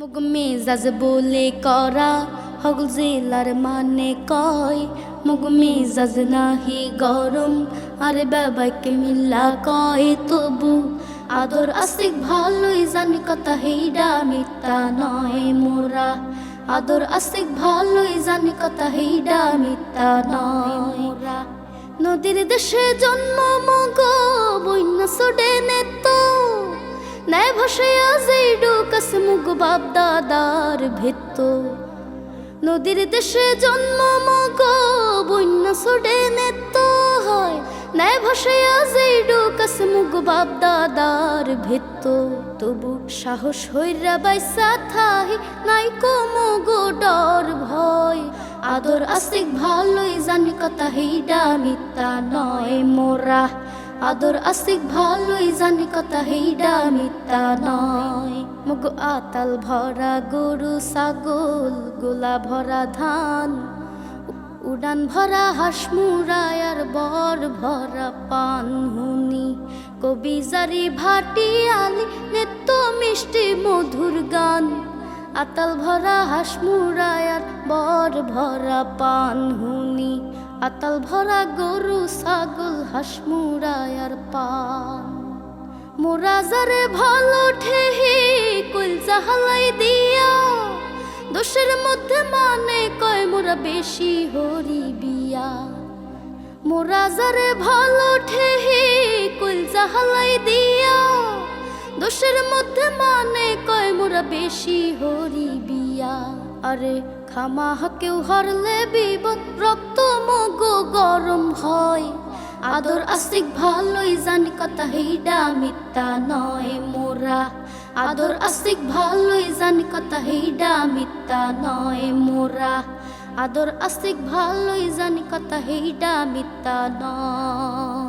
মুগ মেজাজ বলে করা, হগল জেলার মানে কয়? মুগ মেজাজ নাহি গরম, আরে বাবাকে মিল্লা কয়? তবু আদর আস্তিক ভালোই, জানি কথা হেইডা মিথ্যা নয় মোরা। আদর আস্তিক ভালোই, জানি কথা হেইডা মিথ্যা নয় মোরা। নদীর দেশে জন্ম মগ ডোকাস বাপ দাদার ভেত্ত। নদীর দেশে জন্ম মগ, বন্যা সোডে নেত হয়। নাই ভাসাইয়া যেই ডোকাস মুগ বাপ দাদার ভেত্ত। তবু সাহস হইরা বাইসা থাহি, নাই কো মগ ডর ভয়। আদর আস্তিক ভালোই জানি, কথা হেইডা মিথ্যা নয় মোরা। আদর আস্তিক ভালোই জানি কথা হেইডা মিথ্যা নয়। মুগ আতাল ভরা গরু, ছাগল গোলা ভরা ধান, উড়ান ভরা হাঁস মুড়ায় আর বর ভরা পান হুনি। কবি জারি ভাটি আলি, নেত্য মিষ্টি মধুর গান। আতাল ভরা হাঁস মুড়ায় আর বর ভরা পান হুনি। আতাল ভরা গরু, ছাগল, হাঁস মুড়ায় আর পান। মোরা যারে ভালো ঠেহি কুল জাহালাই দিয়া। দোষের মধ্যে মানে কয়, মোরা বেশি হরি বিয়া। মোরা যারে ভালো ঠেহি কুল জাহালাই দিয়া। দোষের মধ্যে মানে কয়, মোরা বেশি হরি বিয়া। আরে খামা কেউ হরলে বিপদ হয়। আদর আস্তিক ভালোই জানি, কথা হেইডা মিথ্যা নয় মোরা। আদর আস্তিক ভালোই জানি, কথা হেইডা মিথ্যা নয় মোরা। আদর আস্তিক ভালোই জানি, কথা হেইডা মিথ্যা নয়।